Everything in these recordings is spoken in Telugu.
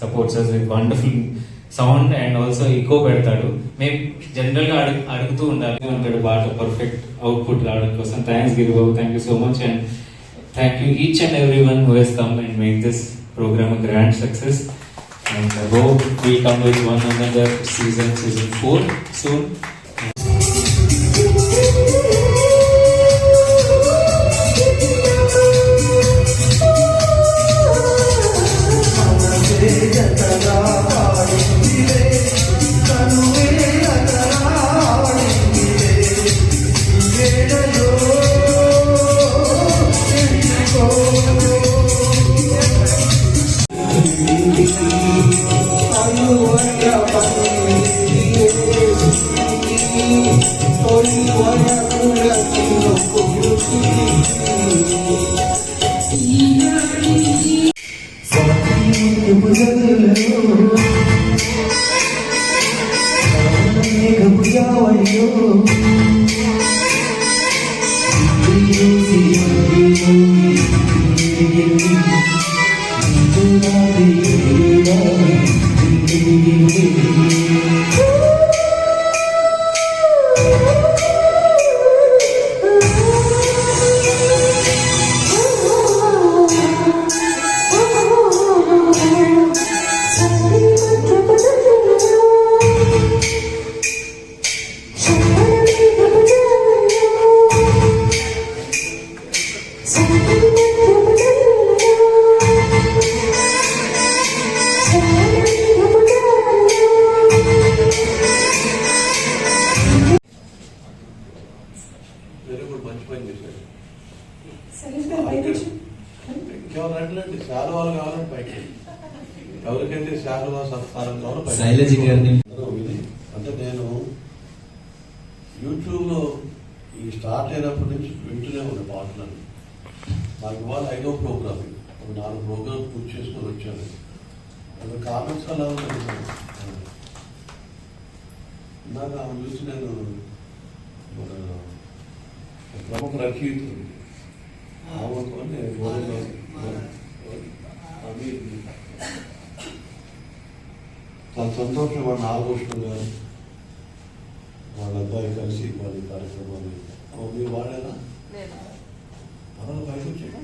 Supports us with wonderful sound and also ఎక్కువ పెడతాడు. మేము జనరల్గా అడుగు అడుగుతూ ఉండాలి. అంటాడు పాట పర్ఫెక్ట్ అవుట్పుట్ రావడం కోసం. Thanks Giribabu thank you so much and thank you each and every one who has come and make this programme grand success and go we come with one another season season four soon ఇందాక ఆమె చూసి నేను మన ప్రముఖ రచయితుడు ఆమెతో నేను గోడలో అవి చాలా సంతోషం వాళ్ళ నాగభూషణం గారు వాళ్ళందరూ కలిసి వాళ్ళ ఓ, మీరు వాడేనా? పర్వాలేదు బయట వచ్చాడు?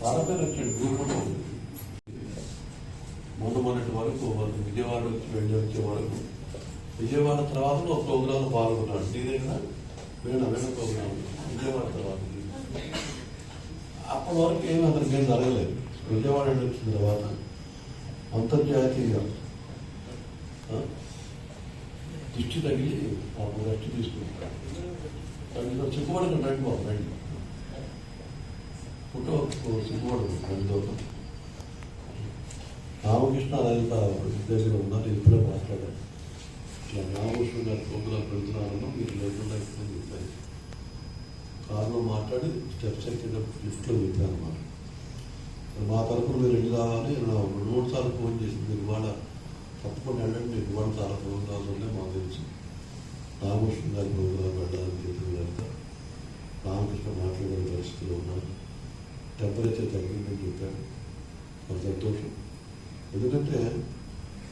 వాళ్ళ పేరు వచ్చాడు. మొన్న మొన్నటి వరకు వాళ్ళు విజయవాడ వచ్చి వెళ్ళి వచ్చే వరకు విజయవాడ తర్వాత ఒక ప్రోగ్రాంలో పాల్గొన్నాడు నీ దగ్గర వీణ వీణ ప్రోగ్రాం. విజయవాడ తర్వాత. అప్పటి వరకు ఏమి అతనికి ఏం జరగలేదు. విజయవాడ వెళ్ళి వచ్చిన తర్వాత అంతర్జాతీయ ఆ, దిష్టి తగిలి పాపం దృష్టి తీసుకుంటాడు. దాంట్లో రండి బాబు రండి. ఫోటో సిగ్గుపడదు రండితో రామకృష్ణ లలిత దగ్గర ఉన్నారు ఇప్పుడే మాట్లాడారు. ఇట్లా రామకృష్ణ గారి ప్రోగ్రాం పెడుతున్నారన్నా మీరు లేకుండా ఇప్పుడు చెప్పారు. కారులో మాట్లాడి స్టెప్స్ ఎక్కేటప్పుడు లిఫ్ట్లో చెప్పాను అన్నమాట మా తరఫున మీరు ఎన్ని రావాలి? నా రెండు మూడు సార్లు ఫోన్ చేసి మీరు ఇవాళ తప్పకుండా వెళ్ళండి. మీకు ఇవాళ చాలా ప్రోగ్రామ్స్ ఉన్నాయి మాకు తెలుసు. రామకృష్ణ గారి ప్రోగ్రాం వెళ్ళాలని చెప్పిన కనుక రామకృష్ణ మాట్లాడే పరిస్థితిలో ఉన్నారు. టెంపరేచర్ తగ్గిందని చెప్పారు. సంతోషం. ఎందుకంటే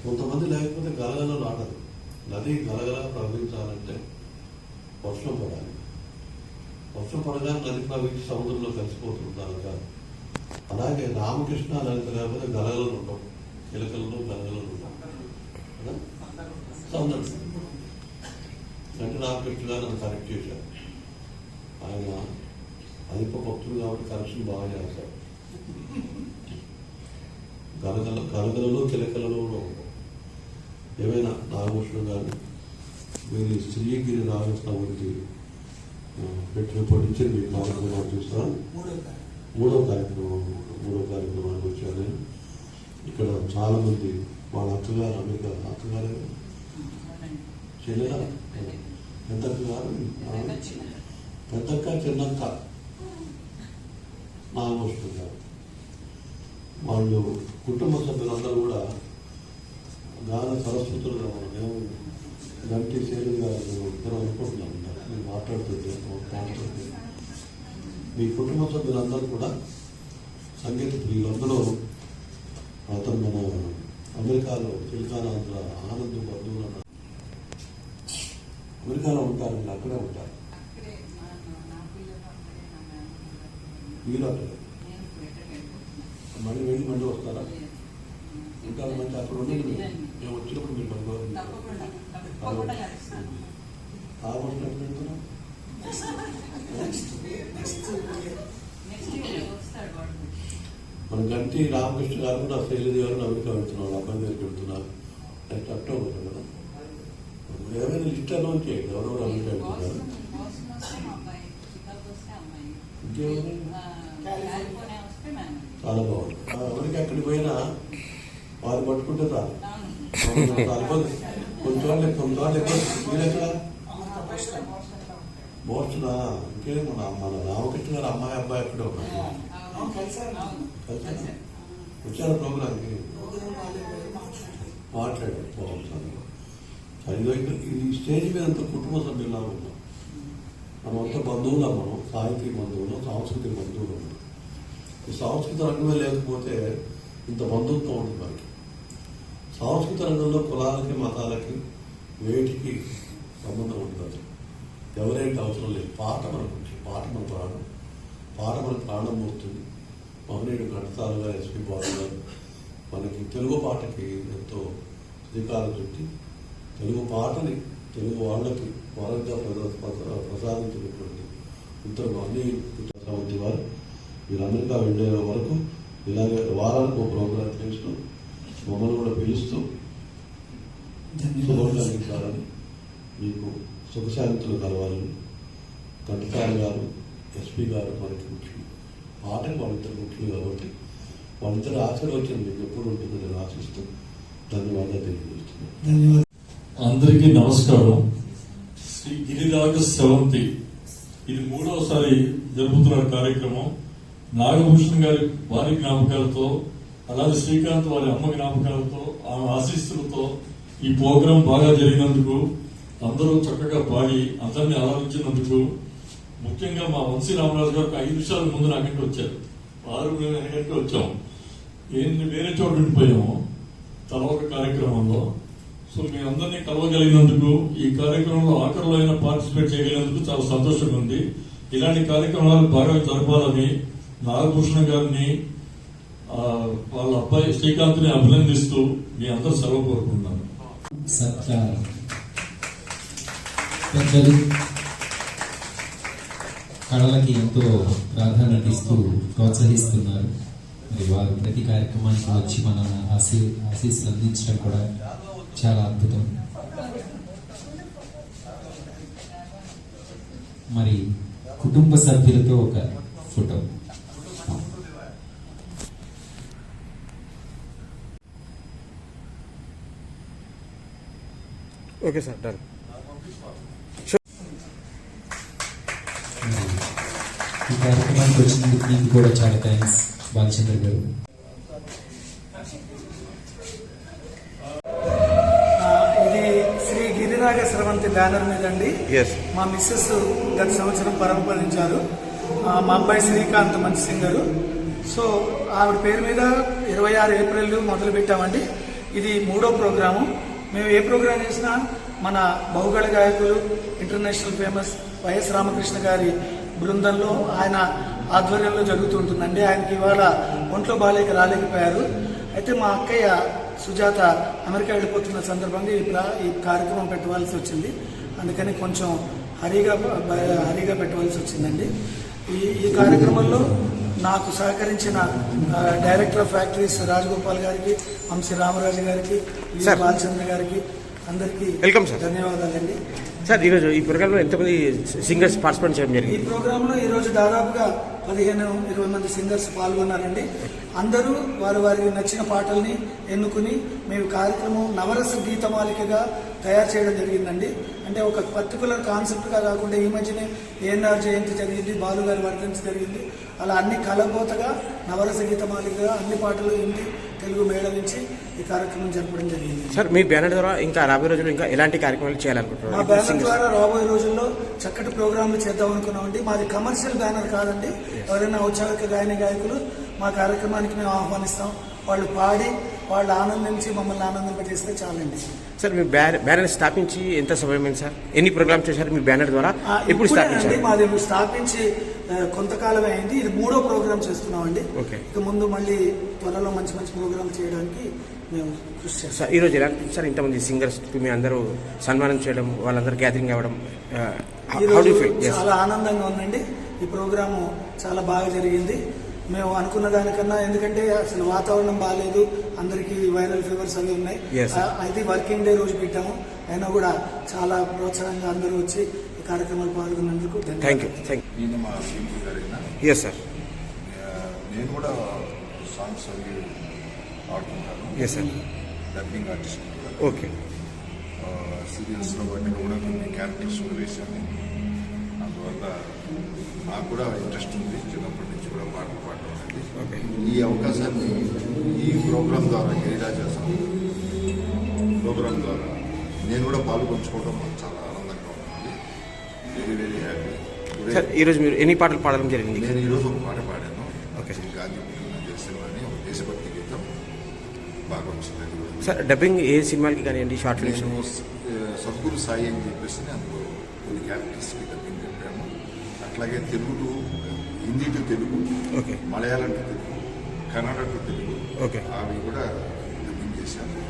కొంతమంది లేకపోతే గలగల నాటదు నది గలగల ప్రవహించాలంటే వర్షం పడాలి. వర్షం పడగానే నది ప్రవహించి సముద్రంలో కలిసిపోతుంటారు కాదు అలాగే రామకృష్ణ లలిత లేకపోతే గలగలు ఉండవు చిలకలను గలగలు ఉండవు కదా? సముద్రం. అంటే రామకృష్ణ గారు నన్ను కరెక్ట్ చేశారు. ఆయన అధిక భక్తులు కాబట్టి కరెక్షన్ బాగా చేస్తారు. గలగలలో కిలకలలో కూడా ఉండవు ఏమైనా నాగభూషణ గారు మీరు శ్రీగిరి రామకృష్ణ గురించి పెట్టినప్పటి నుంచి మీ కార్యక్రమాలు చూస్తాను మూడో కార్యక్రమం మూడో కార్యక్రమానికి వచ్చాను నేను ఇక్కడ చాలా మంది వాళ్ళ అక్కగారు అమెరికా అక్కగారు చెల్లెల? ఎంత అక్కగారు పెద్దక్క చిన్నక్క. నాగభూషణ గారు. వాళ్ళు కుటుంబ సభ్యులందరూ కూడా గాన సరస్వతులుగా మేము గంటి మేము ఇద్దరం అనుకుంటున్నాం. మీరు మాట్లాడుతుంటే మీ కుటుంబ సభ్యులందరూ కూడా సంగీత ప్రియులందరూ అతను మన అమెరికాలో సిలికానాంధ్ర ఆనంద్ బంధువులు. అమెరికాలో ఉంటారు మీరు అక్కడే ఉంటారు పిల్లలు అక్కడే నా మేనమామ మీరు అక్కడే నేను బయటకు వెళ్ళిపోతున్నాను. మళ్ళీ వెళ్ళి మళ్ళీ వస్తారా. ఉంటారు మంచి అక్కడ మీరు. మేము వచ్చినప్పుడు మీరు తప్పకుండా కలుస్తాను. ఆగస్టు ఎప్పుడు వెళ్తున్నాం మన గంటి రామకృష్ణ గారు కూడా శైలజ గారు అమెరికా వెళ్తున్నారు అబ్బాయి దగ్గరికి వెళ్తున్నారు. నెక్స్ట్ అక్టోబర్ కదా? ఏమైనా లిస్ట్ అనౌన్స్ చేయండి ఎవరెవరు అమెరికా వెళ్తున్నారు? బాస్టన్ బాస్టన్ వస్తే మా అమ్మాయి చికాగో వస్తే అమ్మాయి ఇంకేముంది? ఆ, కాలిఫోర్నియా వస్తే మేము చాలా బాగుంది ఆ, అమెరికా ఎక్కడికి పోయినా వారు పట్టుకుంటే చాలు. కొంచెం వాళ్ళు కొంచెం వాళ్ళు ఎక్కడ? మోస్ట్నా ఇంకేం మన మన రామకృష్ణ గారు అమ్మాయి అబ్బాయి? కలిసారు. వచ్చారు ప్రోగ్రామ్కి మాట్లాడారు. బాగుంటుంది ఇక్కడ ఈ స్టేజ్ మీద అంత కుటుంబ సభ్యులా ఉన్నాం మనం అంతా బంధువులం మనం. సాహితీ బంధువులు సాంస్కృతిక బంధువులు. ఈ సాంస్కృతిక రంగమే లేకపోతే ఇంత బంధుత్వం ఉంటుంది మనకి. సాంస్కృతిక రంగంలో కులాలకి మతాలకి వేటికి సంబంధం ఉంటుంది. ఎవరైతే అవసరం లేదు. పాట మనకు పాట మన ప్రాణం. పాట మన ప్రాణం అవుతుంది మహనీయుడు ఘంటసాల గారు ఎస్పి బాబు గారు మనకి తెలుగు పాటకి ఎంతో శ్రీకారం చుట్టి తెలుగు పాటని తెలుగు వాళ్ళకి వరంగా ప్రద- ప్రసాదించినటువంటి ఇద్దరు మహనీయులు వారు. మీరు అమెరికా వెళ్ళే వరకు ఇలాగే వారానికి ఒక ప్రోగ్రాం చేసినాం. మమ్మల్ని కూడా పిలుస్తూ శుభం కలిగించాలని మీకు సుఖశాంతులు కలవాలని ఘంటసాల గారు ఎస్పీ గారు మనకి ముఖ్యం పాటలు వాళ్ళిద్దరు ముఖ్యం కాబట్టి వాళ్ళిద్దరు ఆశీర్వచనం మీకు ఎప్పుడు ఉంటుందని ఆశిస్తూ ధన్యవాదాలు తెలియజేస్తున్నాను. అందరికీ నమస్కారం. శ్రీ గిరిరాజ సెవంతి ఇది మూడవసారి జరుపుతున్న కార్యక్రమం. నాగభూషణ్ గారి వారి జ్ఞాపకాలతో అలాగే శ్రీకాంత్ వారి అమ్మ జ్ఞాపకాలతో ఆమె ఆశీస్సులతో ఈ ప్రోగ్రాం బాగా జరిగినందుకు అందరూ చక్కగా పాడి అందరినీ ఆరాధించినందుకు ముఖ్యంగా మా వంశీ రామరాజు గారు ఒక ఐదు నిమిషాల ముందు నాకంటే వచ్చారు. వారు మేము వెనకంటే వచ్చాము. ఏంటి వేరే చోట ఉండిపోయాము తర్వాత కార్యక్రమంలో. సో మీ అందరినీ కలవగలిగినందుకు ఈ కార్యక్రమంలో ఆఖరిలో అయినా పార్టిసిపేట్ చేయగలిగినందుకు చాలా సంతోషంగా ఉంది. ఇలాంటి కార్యక్రమాలు బాగా జరపాలని నాగభూషణ గారిని వాళ్ళ అబ్బాయి శ్రీకాంత్ని అభినందిస్తూ మీ అందరూ సెలవు కోరుకుంటున్నాను. సత్కారం పెద్దలు కళలకి ఎంతో ప్రాధాన్యత ఇస్తూ ప్రోత్సహిస్తున్నారు. మరి వారు ప్రతి కార్యక్రమానికి వచ్చి మన ఆశీ ఆశీస్సులు అందించడం కూడా చాలా అద్భుతం. మరి కుటుంబ సభ్యులతో ఒక ఫోటో. Okay sir done. మరి ఈ కార్యక్రమానికి వచ్చినందుకు మీకు కూడా చాలా థ్యాంక్స్ బాలచంద్ర గారు. ఆ, ఇది శ్రీ గిరిరాగ స్రవంతి బ్యానర్ మీద అండి ఎస్ మా మిస్సెస్ గత సంవత్సరం పరమపదించారు ఆ, మా అబ్బాయి శ్రీకాంత్ మంచి సింగరు. సో ఆవిడ పేరు మీద ఇరవై ఆరు ఏప్రిల్ మొదలు పెట్టామండి ఇది మూడో ప్రోగ్రాము. మేము ఏ ప్రోగ్రాం చేసినా మన బహుగళ గాయకులు ఇంటర్నేషనల్ ఫేమస్ వైఎస్ రామకృష్ణ గారి బృందంలో ఆయన ఆధ్వర్యంలో జరుగుతుంటుందండి ఆయనకి ఇవాళ ఒంట్లో బాలేక రాలేకపోయారు. అయితే మా అక్కయ్య సుజాత అమెరికా వెళ్ళిపోతున్న సందర్భంగా ఈ ఈ కార్యక్రమం పెట్టవలసి వచ్చింది. అందుకని కొంచెం హరిగా హరిగా పెట్టవలసి వచ్చిందండి. ఈ ఈ కార్యక్రమంలో నాకు సహకరించిన డైరెక్టర్ ఆఫ్ ఫ్యాక్టరీస్ రాజగోపాల్ గారికి వంశీ రామరాజు గారికి ఈ. బాలచంద్ర గారికి అందరికీ వెల్కమ్ సార్. ధన్యవాదాలండి సార్ ఈరోజు ఈ ప్రోగ్రాంలో ఎంతమంది సింగర్స్ పార్టిసిపేట్ చేయడం ఈ జరిగింది ప్రోగ్రాంలో ఈరోజు దాదాపుగా పదిహేను ఇరవై మంది సింగర్స్ పాల్గొన్నారండి. అందరూ వారు వారికి నచ్చిన పాటల్ని ఎన్నుకుని మేము కార్యక్రమం నవరస గీతమాలికగా తయారు చేయడం జరిగిందండి. అంటే ఒక పర్టికులర్ కాన్సెప్ట్గా కాకుండా ఈ మధ్యనే ఏఎన్ఆర్ జయంతి జరిగింది బాలుగారి వర్ధంతి జరిగింది. అలా అన్ని కలబోతగా నవరస గీతమాలికగా అన్ని పాటలు హిందీ తెలుగు మేళవించి ఈ కార్యక్రమం జరపడం జరిగింది. సార్ మీ బ్యానర్ ద్వారా ఇంకా రాబోయే రోజుల్లో ఇంకా ఎలాంటి కార్యక్రమాలు మా చేయాలనుకుంటున్నారు బ్యానర్ సింగర్స్. ద్వారా రాబోయే రోజుల్లో చక్కటి ప్రోగ్రాంలు చేద్దాం అనుకున్నామండి. మాది కమర్షియల్ బ్యానర్ కాదండి. ఎవరైనా ఔత్సాహిక గాయని గాయకులు మా కార్యక్రమానికి మేము ఆహ్వానిస్తాం. వాళ్ళు పాడి వాళ్ళు ఆనందించి మమ్మల్ని ఆనందింపజేస్తే చాలండి. సార్ మీ బ్యానర్ బ్యానర్ స్థాపించి ఎంత సమయమైంది సార్? ఎన్ని ప్రోగ్రామ్స్ చేశారు మీ బ్యానర్ ద్వారా? ఎప్పుడు స్థాపించారు? మాది స్థాపించి కొంతకాలమే అయింది. ఇది మూడో ప్రోగ్రామ్ చేస్తున్నామండి. ఇక ముందు మళ్ళీ త్వరలో మంచి మంచి ప్రోగ్రామ్ చేయడానికి మేము కృషి చేస్తాం. సార్ ఈ రోజు ఎలా అనిపించింది సార్ ఇంతమంది సింగర్స్ మీ అందరూ సన్మానం చేయడం వాళ్ళందరూ గ్యాదరింగ్ అవ్వడం హౌ ఈరోజు డూ ఫీల్ చాలా ఆనందంగా ఉందండి. ఈ ప్రోగ్రాము చాలా బాగా జరిగింది. మేము అనుకున్న దానికన్నా ఎందుకంటే అసలు వాతావరణం బాగాలేదు అందరికీ వైరల్ ఫీవర్స్ అవి ఉన్నాయి. అది వర్కింగ్ డే రోజు పెట్టాము. అయినా కూడా చాలా ప్రోత్సాహంగా అందరూ వచ్చి ఈ కార్యక్రమాలు పాల్గొన్నందుకు thank you thank you sir నేను కూడా సాంగ్స్ అవి సార్ డబ్బింగ్ ఆర్టిస్ట్ ఓకే సీరియల్స్లో వాటిని కూడా కొన్ని క్యారెక్టర్స్ కూడా వేశాను. అందువల్ల నాకు కూడా ఇంట్రెస్ట్ ఉంది. చిన్నప్పటి నుంచి కూడా పాటలు పాడడం ఓకే అనేది ఈ అవకాశాన్ని ఈ ప్రోగ్రాం ద్వారా గిరిరాజా ప్రోగ్రాం ద్వారా నేను కూడా పాల్గొంచుకోవడం చాలా ఆనందంగా ఉంటుంది. వెరీ వెరీ హ్యాపీ సార్ ఈరోజు మీరు ఎన్ని పాటలు పాడడం జరిగింది? సార్ డబ్బింగ్ ఏ సినిమాలకి కానివ్వండి షార్ట్ ఫిల్మ్స్ సద్గురు సాయి అని చెప్పేసి అందులో కొన్ని క్యారెక్టర్స్కి డబ్బింగ్ చెప్పాము. అట్లాగే Telugu Hindi to Telugu okay Malayalam to Telugu Kannada to Telugu okay. అవి కూడా డబ్బింగ్ చేశాను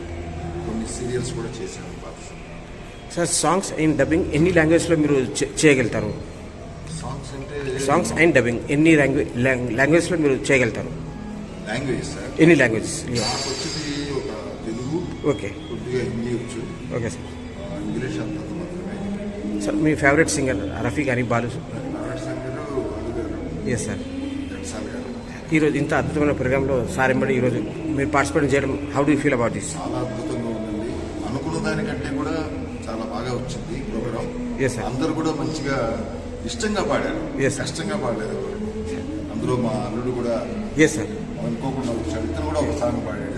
కొన్ని సీరియల్స్ కూడా చేశాను పాఠశాల సార్ సాంగ్స్ అండ్ డబ్బింగ్ ఎన్ని లాంగ్వేజ్లో మీరు చేయగలుగుతారు? సాంగ్స్ అంటే సాంగ్స్ అండ్ డబ్బింగ్ ఎన్ని లాంగ్వేజ్ లాంగ్వేజ్లో మీరు చేయగలుగుతారు? లాంగ్వేజ్ సార్ ఎన్ని లాంగ్వేజెస్ ఓకే. కొద్దిగా హిందీ వచ్చు. Okay sir. ఇంగ్లీష్ మాత్రమే. సార్ మీ ఫేవరెట్ సింగర్ రఫీ కానీ బాలు సంగరు ఎస్ సార్ జడ్సాల్ గారు. ఈరోజు ఇంత అద్భుతమైన ప్రోగ్రాంలో సార్ ఎంబడి ఈరోజు మీరు పార్టిసిపేట్ చేయడం how do feel about this చాలా అద్భుతంగా ఉందండి. అనుకున్న దానికంటే కూడా చాలా బాగా వచ్చింది ప్రోగ్రామ్ Yes, sir. అందరూ కూడా మంచిగా ఇష్టంగా పాడారు. Yes, sir. కష్టంగా పాడలేదు. అందులో మా అల్లుడు కూడా ఎస్ సార్ అనుకోకుండా వచ్చాడు ఇతను కూడా ఒక సాంగ్ పాడాడు.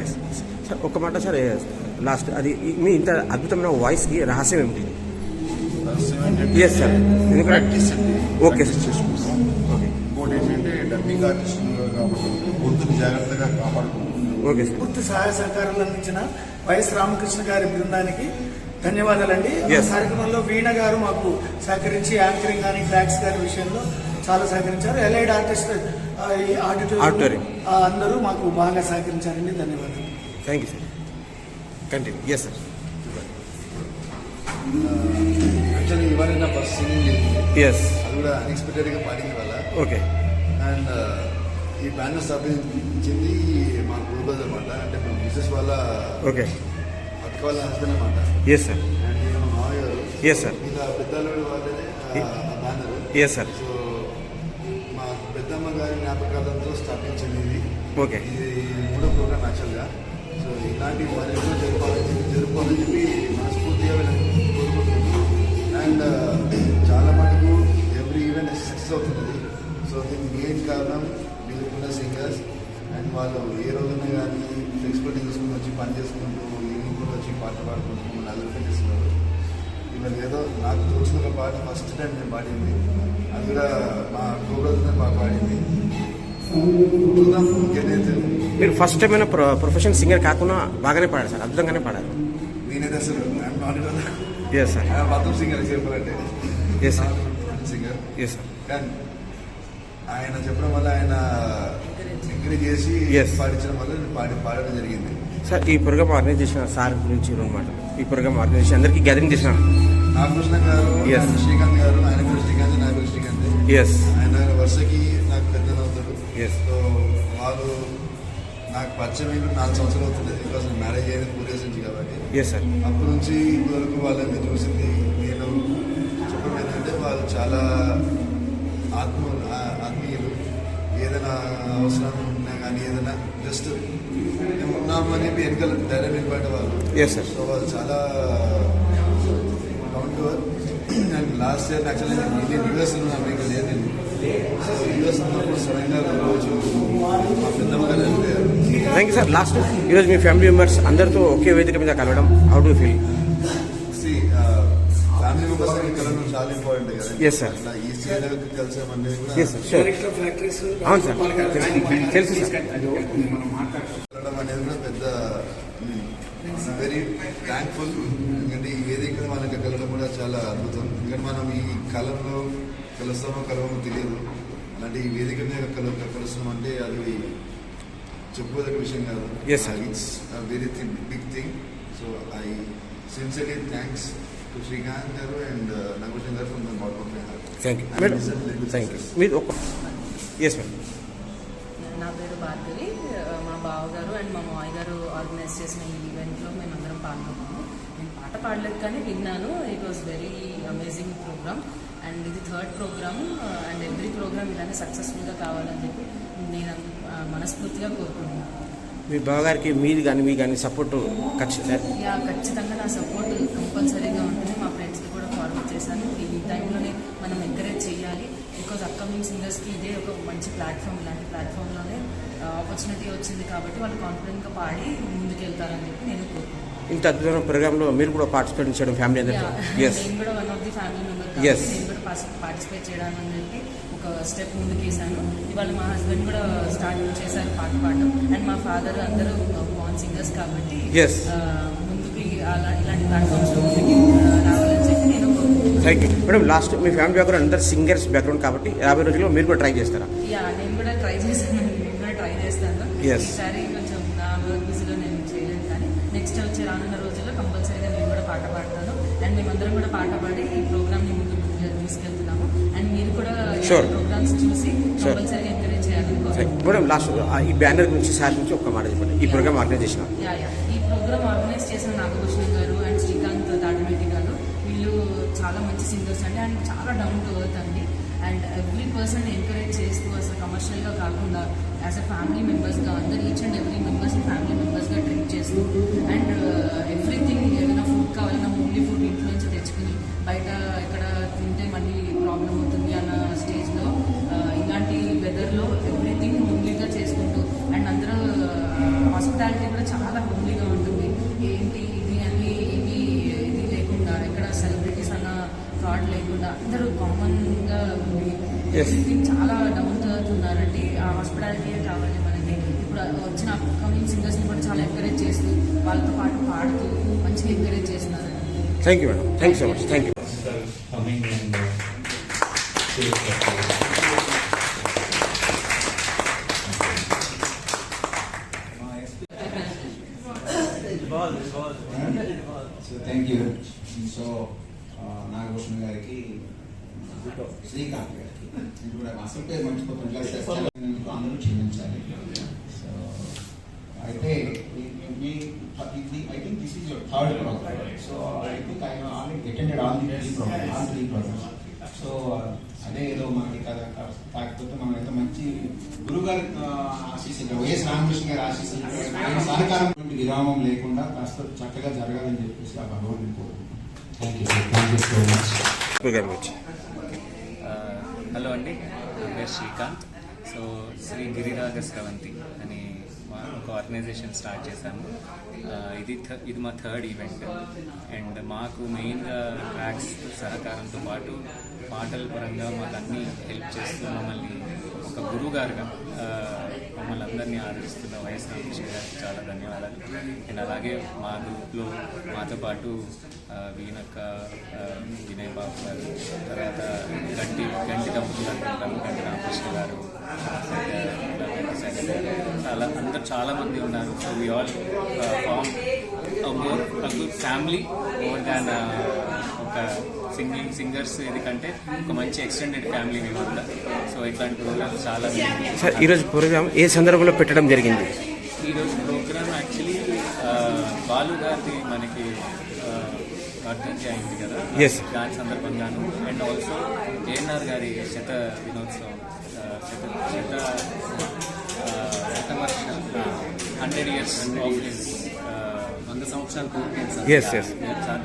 సార్ ఒక మాట సార్ లాస్ట్ అది మీ ఇంత అద్భుతమైన వాయిస్కి రహస్యం ఏమిటి? sir. చేసుకుంటాం ఓకే ఇంకోటి ఏంటంటే డబ్బింగ్ ఆర్టిస్ట్ కాబట్టి గొంతుని జాగ్రత్తగా ఓకే సార్ పూర్తి సహాయ సహకారాలు అందించిన వైఎస్ రామకృష్ణ గారి బృందానికి ధన్యవాదాలండి. కార్యక్రమంలో వీణ గారు మాకు సహకరించి యాంకరింగ్ కానీ ట్రాక్స్ గారి విషయంలో చాలా సహకరించారు. ఎలైడ్ ఆర్టిస్ట్ ఆడిటోరియం అందరూ మాకు బాగా సహకరించారండి. ధన్యవాదాలు. Thank you sir continue yes sir actually ఇవాళ నా ఫస్ట్ సింగింగ్ ఎస్ అది కూడా అన్ఎక్స్పెక్టెడ్గా పాడింది వల్ల ఓకే అండ్ ఈ బ్యానర్ స్థాపించింది మా గురుబజ్ అనమాట అంటే మా మిసెస్ వాళ్ళ ఓకే అక్క వాళ్ళ హస్బెండ్ అనమాట ఎస్ సార్ అండ్ ఈయన మా మామయ్య గారు Yes, sir. ఇలా పెద్దల్లుడి వాళ్ళదే ఆ బ్యానర్ Yes, sir. సో మా పెద్దమ్మ గారి జ్ఞాపకాలతో స్థాపించింది Okay. ఇది మూడో ప్రోగ్రామ్ యాక్చువల్గా ఇలాంటి వాళ్ళు జరుపుకోవాలని చెప్పి జరుపుకోవాలని చెప్పి మనస్ఫూర్తిగా కోరుకుంటున్నాను అండ్ చాలా మటుకు ఎవ్రీ ఈవెంట్ సక్సెస్ అవుతున్నది సో దీనికి మెయిన్ కారణం వీళ్ళకున్న సింగర్స్ అండ్ వాళ్ళు ఏ రోజున కానీ ఫ్లెక్సిబిలిటీ తీసుకుని వచ్చి పని చేసుకుంటూ ఈవినింగ్ కూడా వచ్చి పాటలు పాడుకుంటూ మన అల్లరి చేస్తున్నారు ఇవాళ ఏదో నాకు ఒక పాట ఫస్ట్ టైం నేను పాడింది అది కూడా మా ప్రోగ్రామ్ బాగా పాడింది చూద్దాం ఇంకేదైతే మీరు ఫస్ట్ టైం అయినా ప్రొ ప్రొఫెషనల్ సింగర్ కాకుండా బాగానే పాడారు సార్ అద్భుతంగానే పాడారు. నేనైతే అసలు ఎస్ సార్ బాత్రూమ్ సింగర్ చెప్పాలంటే. Yes, sir. Singer yes sir కానీ ఆయన చెప్పడం వల్ల ఆయన ఎంకరేజ్ చేసి. పాడించడం వల్ల పాడి పాడడం జరిగింది. సార్ ఈ ప్రోగ్రామ్ ఆర్గనైజ్ చేసిన సార్ గురించి మాటలు ఈ ప్రోగ్రామ్ ఆర్గనైజ్ చేసి అందరికీ గ్యాదరింగ్ చేసిన నాగకృష్ణ గారు శ్రీకాంత్ గారు ఆయన పేరు శ్రీకాంత్ నా పేరు శ్రీకాంత్. ఎస్ ఆయన వరుసకి నాకు పెద్ద Yes. సో వాళ్ళు నాకు పరిచయం నాలుగు సంవత్సరాలు అవుతుంది. బికాస్ మ్యారేజ్ అయ్యేది ఫోర్ ఇయర్స్ నుంచి కాబట్టి. ఎస్ సార్ అప్పటి నుంచి ఇప్పటి వరకు వాళ్ళని చూసింది నేను? చెప్పడం ఏంటంటే వాళ్ళు చాలా ఆత్మ ఆత్మీయులు. ఏదైనా అవసరం ఉన్నా కానీ ఏదైనా జస్ట్ మేము ఉన్నామని చెప్పి వెనకాల ధైర్యం నిలబడే వాళ్ళు. Yes, sir. సో వాళ్ళు చాలా down to and last year actually నేను యూఎస్ ఉన్నాను ఇంకా లేదు నేను థ్యాంక్ యూ సార్ లాస్ట్ ఈరోజు మీ ఫ్యామిలీ మెంబర్స్ అందరితో ఒకే వేదిక మీద కలవడం how do feel S factories అవును సార్ తెలుసు సార్ కలవడం అనేది కూడా పెద్ద వెరీ థ్యాంక్ఫుల్ ఎందుకంటే ఈ వేదిక మనకి కలవడం కూడా చాలా అద్భుతం. ఎందుకంటే మనం ఈ కాలంలో కలుస్తామో కలవమో తెలియదు. అలాంటి ఈ వేదిక మీద కలు కలుస్తున్నాం అంటే అది చెప్పుకోదగ్గ విషయం కాదు. It's very big thing so I sincerely thanks to Srikanth garu and Nagabhushan garu from the bottom of my heart thank you madam thank you మీరు ఒక ఎస్ మేడం నా పేరు భార్గవి. మా బావగారు అండ్ మా మామయ్య గారు ఆర్గనైజ్ చేసిన ఈ ఈవెంట్లో మేమందరం పాల్గొన్నాము. నేను పాట పాడలేదు కానీ విన్నాను. It was very amazing program and ఇది third program. And every program ఇలానే సక్సెస్ఫుల్గా కావాలని చెప్పి నేను మనస్ఫూర్తిగా కోరుకుంటున్నాను. మీ బావగారికి మీది కానీ మీ కానీ సపోర్ట్ ఖచ్చితంగా యా ఖచ్చితంగా నా సపోర్ట్ కంపల్సరీగా ఉంటుంది. మా ఫ్రెండ్స్కి కూడా ఫార్వర్డ్ చేశాను. ఈ టైంలోనే మనం ఎంకరేజ్ చేయాలి. బికాజ్ అప్కమింగ్ సింగర్స్కి ఇదే ఒక మంచి ప్లాట్ఫామ్ ఇలాంటి ప్లాట్ఫామ్లోనే ఆపర్చునిటీ వచ్చింది కాబట్టి వాళ్ళు కాన్ఫిడెంట్గా పాడి ముందుకెళ్తారని చెప్పి నేను కోరుకుంటున్నాను. ఇంత అద్భుతమైన ప్రోగ్రాంలో మీరు కూడా పార్టిసిపేట్ చేయడం ఫ్యామిలీ అందరితో. Yeah, ఎస్ నేను కూడా one of the family member Yes. నేను కూడా పార్టిసిపేట్ చేయడానికి చెప్పి ఒక స్టెప్ ముందుకు వేసాను ఇవాళ మా హస్బెండ్ కూడా స్టార్ట్ చేశారు పాట పాడడం. అండ్ మా ఫాదర్ అందరూ బాన్ సింగర్స్ కాబట్టి Yes. ఆ, ముందుకి అలా ఇలాంటి ప్లాట్ఫామ్స్ ముందుకి ఆ, రావాలని చెప్పి నేను థ్యాంక్ యూ మేడం లాస్ట్ మీ ఫ్యామిలీ బ్యాక్గ్రౌండ్ అందరు సింగర్స్ బ్యాక్గ్రౌండ్ కాబట్టి రాబోయే రోజుల్లో మీరు కూడా ట్రై చేస్తారా? యా నేను కూడా ట్రై చేశాను నేను కూడా ట్రై చేస్తాను Yes. ఈసారి కొంచెం నా వర్క్ బిజీలో నేను చేయలేదు కానీ నెక్స్ట్ వచ్చే రానున్న రోజుల్లో కంపల్సరీగా నేను కూడా పాట పాడతాను. అండ్ మేమందరం కూడా పాట పాడి ఈ ప్రోగ్రామ్ని ముందు తీసుకెళ్తున్నాము. అండ్ మీరు కూడా. ప్రోగ్రామ్స్ చూసి Sure. కంపల్సరీగా ఎంకరేజ్ చేయాలని థ్యాంక్ కోరుకుంటున్నాను మేడం లాస్ట్ ఈ బ్యానర్ గురించి సార్ నుంచి ఒక మాట చెప్పండి. ఈ ప్రోగ్రామ్ ఆర్గనైజ్ చేసిన ఈ ప్రోగ్రామ్ ఆర్గనైజ్ చేసిన నాగభూషణం గారు అండ్ శ్రీకాంత్ తాటిమెట్టి గారు వీళ్ళు చాలా మంచి సింగర్స్ అండి. అండ్ చాలా డౌన్ టు ఎర్త్ అండి. అండ్ ఎవ్రీ పర్సన్ ఎంకరేజ్ చేస్తూ అసలు కమర్షియల్గా కాకుండా యాజ్ అ ఫ్యామిలీ మెంబర్స్గా అందరు each and every members family మెంబర్స్గా treat చేస్తూ అండ్ ఎవ్రీథింగ్ ఏదైనా ఫుడ్ కావాలన్నా ఓన్లీ ఫుడ్ ఇంట్లో నుంచి తెచ్చుకుని బయట ఎక్కడ తింటే మళ్ళీ ప్రాబ్లం అవుతుంది అన్న స్టేజ్లో ఇలాంటి వెదర్లో ఎవ్రీథింగ్ హోమ్లీగా చేసుకుంటూ అండ్ అందరూ హాస్పిటాలిటీ కూడా చాలా హోమ్లీగా ఉంటుంది ఏంటి ఇది అని ఏమి ఇది లేకుండా ఎక్కడ సెలబ్రిటీస్ అన్న థాట్ లేకుండా అందరూ కామన్గా ఉంది. ఎవ్రీథింగ్ పాడుతూ మంచిగా ఎంకరేజ్ చేస్తున్నారండి thank you madam thank you so much thank you so thank you so Nagabhushan గారికి శ్రీకాంత్ గారికి నేను కూడా అసలు పేరు మర్చిపోతున్నట్లయితే అందరూ క్షమించాలి సో అయితే మీ ఇది is your third is So I think I I think I already attended all the three program all three so అదే ఏదో మనకి కదా కాకపోతే మనం ఎంత మంచి గురుగారి ఆశీస్సులు వైఎస్ రామకృష్ణ గారి ఆశీస్సులు సహకారం విరామం లేకుండా కాస్త చక్కగా జరగాలని చెప్పేసి ఆ భగవంతుని కోరుకుంటున్నాను హలో అండి నా పేరు శ్రీకాంత్. సో శ్రీ గిరిరాజ స్రవంతి అని ఒక ఆర్గనైజేషన్ స్టార్ట్ చేశాము. ఇది ఇది మా థర్డ్ ఈవెంట్ అండ్ మాకు మెయిన్గా ట్రాక్స్ సహకారంతో పాటు పాటల పరంగా మాకు అన్ని హెల్ప్ చేస్తూ మమ్మల్ని ఒక గురువుగారుగా గారుగా మమ్మల్ని అందరినీ ఆదరిస్తున్న వైఎస్ రామకృష్ణ గారికి చాలా ధన్యవాదాలు. అండ్ అలాగే మా గ్రూప్లో మాతో పాటు వీణక్క వినయ్ బాబు గారు తర్వాత గంటి గంటి దంపతులు అనుకుంటాము గంటి రామకృష్ణ గారు చాలా అందరు చాలా మంది ఉన్నారు. So we all form more good family more than ఒక సింగింగ్ సింగర్స్ ఇది కంటే ఒక మంచి ఎక్స్టెండెడ్ ఫ్యామిలీ మేమంతా సో ఇట్లాంటి ప్రోగ్రామ్స్ చాలా సార్ ఈరోజు ప్రోగ్రామ్ ఏ సందర్భంలో పెట్టడం జరిగింది? ఈరోజు ప్రోగ్రామ్ యాక్చువల్లీ బాలు గారిది మనకి వర్ధంతి అయింది కదా. దాని సందర్భంగాను. అండ్ ఆల్సో ఏఎన్ఆర్ గారి శత దినోత్సవం ఆ, శత శత హండ్రెడ్ ఇయర్స్ వంద సంవత్సరాలు పూర్తి Yes, yes.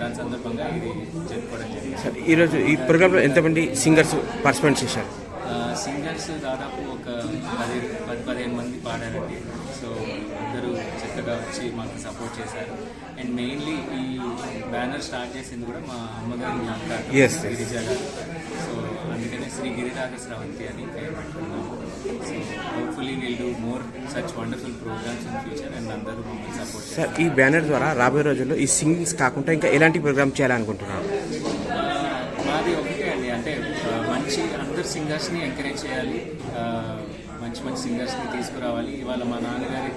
దాని సందర్భంగా ఇది జరుపుకోవడం జరిగింది. సార్ ఈరోజు ఈ ప్రోగ్రాంలో ఎంతమంది సింగర్స్ పార్టిసిపేట్ చేశారు? సింగర్స్ దాదాపు ఒక పది పది పదిహేను మంది పాడారండి. సో అందరూ చక్కగా వచ్చి మాకు సపోర్ట్ చేశారు. అండ్ మెయిన్లీ ఈ బ్యానర్ స్టార్ట్ చేసింది కూడా మా అమ్మగారి yes. గిరిజ గారు సో అందుకనే శ్రీ గిరిరాజ స్రవంతి అని పేరు పెట్టుకున్నాము. So hopefully will do more such wonderful programs in future and అందరూ మమ్మల్ని సపోర్ట్ సార్ ఈ బ్యానర్ ద్వారా రాబోయే రోజుల్లో ఈ సింగింగ్స్ కాకుండా ఇంకా ఎలాంటి ప్రోగ్రామ్ చేయాలనుకుంటున్నారు? ఆ, మాది ఒకటే అండి. అంటే మంచి అందరు సింగర్స్ని ఎంకరేజ్ చేయాలి. మంచి మంచి సింగర్స్ని తీసుకురావాలి. ఇవాళ మా నాన్నగారి.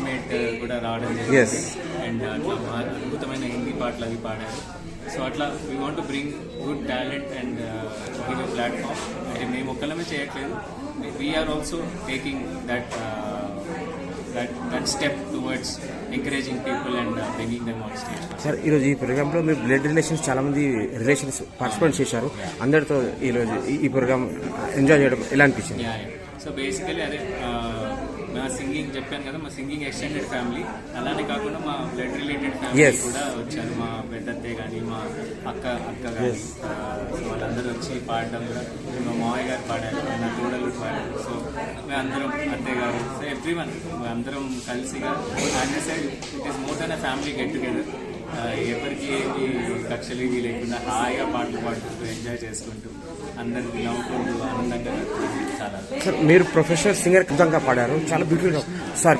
మేట్ కూడా రావడం. జరిగింది. అండ్ అట్లా మా అద్భుతమైన హిందీ పాటలు అవి పాడారు. సో అట్లా we want bring good talent and give a platform అంటే మేము ఒక్కలమే చేయట్లేదు. We are also taking that that that step towards encouraging people and bringing them on stage sir ఈరోజు ఈ ప్రోగ్రాంలో మీ బ్లడ్ రిలేషన్స్ చాలా మంది రిలేషన్స్ పార్టిసిపేట్ చేశారు. అందరితో ఈరోజు ఈ- ఈ ప్రోగ్రామ్ ఎంజాయ్ చేయడం ఎలా అనిపించింది? సో బేసికలీ అదే ఆ, మా సింగింగ్ చెప్పాను కదా మా సింగింగ్ ఎక్స్టెండెడ్ ఫ్యామిలీ అలానే కాకుండా మా బ్లడ్ రిలేటెడ్ ఫ్యామిలీ. కూడా వచ్చారు. మా పెద్దత్తే కానీ మా అక్క అక్క కానీ సో వాళ్ళందరూ వచ్చి పాడడం కూడా మా మావయ్య గారు పాడారు నా తోడలు పాడారు. సో మేము అందరం అత్తయ్య గారు సో ఎవ్రీ వన్ అందరం కలిసిగా sir it is more than a family get together ఎవరికి ఏమి కక్షలు ఇవి లేకుండా హాయిగా పాటలు పాడుకుంటూ ఎంజాయ్ చేసుకుంటూ అందరికి నవ్వుకుంటూ ఆనందంగా సార్ మీరు ప్రొఫెషనల్ సింగర్ కృతంగా పాడారు. చాలా బ్యూటిఫుల్ సార్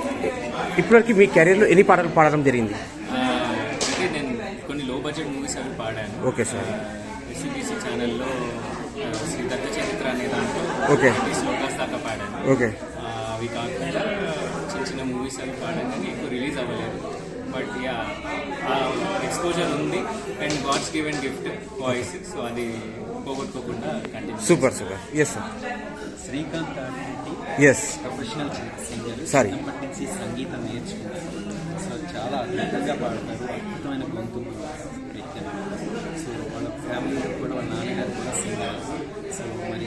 ఇప్పటివరకు మీ కెరీర్లో ఎన్ని పాటలు పాడడం జరిగింది? నేను కొన్ని లో బడ్జెట్ మూవీస్ అవి పాడాను. Okay sir. ఎస్సీబీసీ ఛానల్లో శ్రీ దత్త చరిత్ర అనే దాంట్లో ఓకే. శ్లోకాస్ దాకా పాడాను. ఓకే. అవి కాకుండా చిన్న చిన్న మూవీస్ అవి పాడాను కానీ ఎక్కువ రిలీజ్ అవ్వలేదు. బట్ యా ఎక్స్పోజర్ ఉంది. And god's given gift voice so అది పోగొట్టుకోకుండా continue super super yes sir Srikanth Yes. Professional singer. చిన్నప్పటి నుంచి సంగీతం నేర్చుకున్నారు సో చాలా అద్భుతంగా పాడతారు. అద్భుతమైన గొంతు వ్యక్తి సో వాళ్ళ ఫ్యామిలీలో కూడా వాళ్ళ నాన్నగారు కూడా సింగర్. సో మరి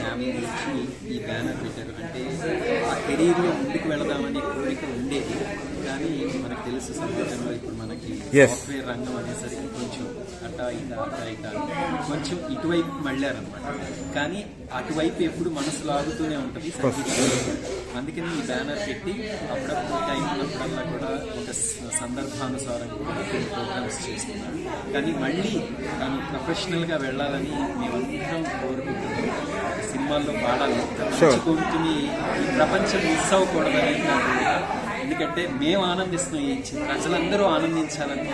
ఫ్యామిలీ నుంచి ఈ బ్యానర్ పెట్టారు. అంటే ఆ కెరీర్లో ముందుకు వెళదామని కోరిక ఉండేది. కానీ మనకు తెలుసు సమాజంలో ఇప్పుడు మనకి. సాఫ్ట్వేర్ రంగం అనేసరికి కొంచెం అటా ఇట అటా ఇట కొంచెం ఇటువైపు మళ్ళారనమాట కానీ అటువైపు ఎప్పుడు మనసు లాగుతూనే ఉంటుంది. సంగీతం అందుకని ఈ బ్యానర్ పెట్టి అప్పుడప్పుడు టైం ఉన్నప్పుడల్లా కూడా ఒక సందర్భానుసారం కూడా కొన్ని ప్రోగ్రామ్స్ చేస్తున్నాను కానీ మళ్ళీ తను ప్రొఫెషనల్గా వెళ్ళాలని మేమందరం కోరుకుంటున్నాం. సినిమాల్లో పాడాలి. గొంతుని ఈ ప్రపంచం మిస్ అవ్వకూడదని ఎందుకంటే మేము ఆనందిస్తున్నాం ఈ ప్రజలందరూ ఆనందించాలని.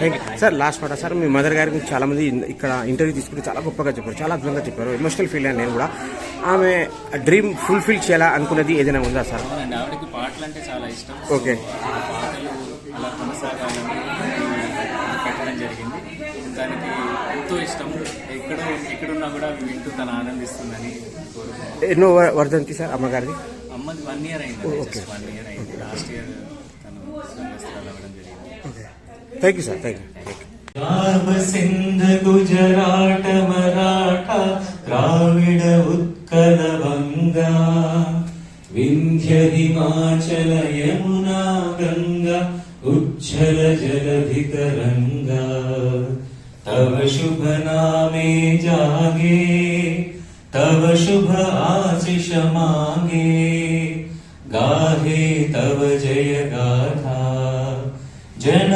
థ్యాంక్ యూ సార్ లాస్ట్ మాట సార్ మీ మదర్ గారి గురించి చాలా మంది ఇక్కడ ఇంటర్వ్యూ తీసుకుని చాలా గొప్పగా చెప్పారు చాలా అద్భుతంగా చెప్పారు ఎమోషనల్ ఫీల్ అయ్యాను నేను కూడా. ఆమె డ్రీమ్ ఫుల్ఫిల్ చేయాలా అనుకున్నది ఏదైనా ఉందా సార్ అవునండి ఆవిడకి పాటలు అంటే చాలా ఇష్టం. ఓకే. సో ఆ పాటలు అలా కొనసాగాలని పెట్టడం జరిగింది. దానికి ఎంతో ఇష్టం. ఎక్కడో ఎక్కడున్నా కూడా అవి వింటూ తను ఆనందిస్తుందని కోరుకుంటున్నాను. ఎన్నో వర్ధంతి సార్ అమ్మగారిది? అమ్మది వన్ ఇయర్ అయింది ఓకే. జస్ట్ వన్ ఇయర్ అయింది. Last year thank you sir thank you Ram Sindh Gujarat Maratha, Dravida Utkala Banga Vindhya Himachal Yamuna Ganga उज्जल जलधि तरंगा तव शुभ नामे जागे, तव शुभ आशिष मांगे। गाहे तव जय गाथा जन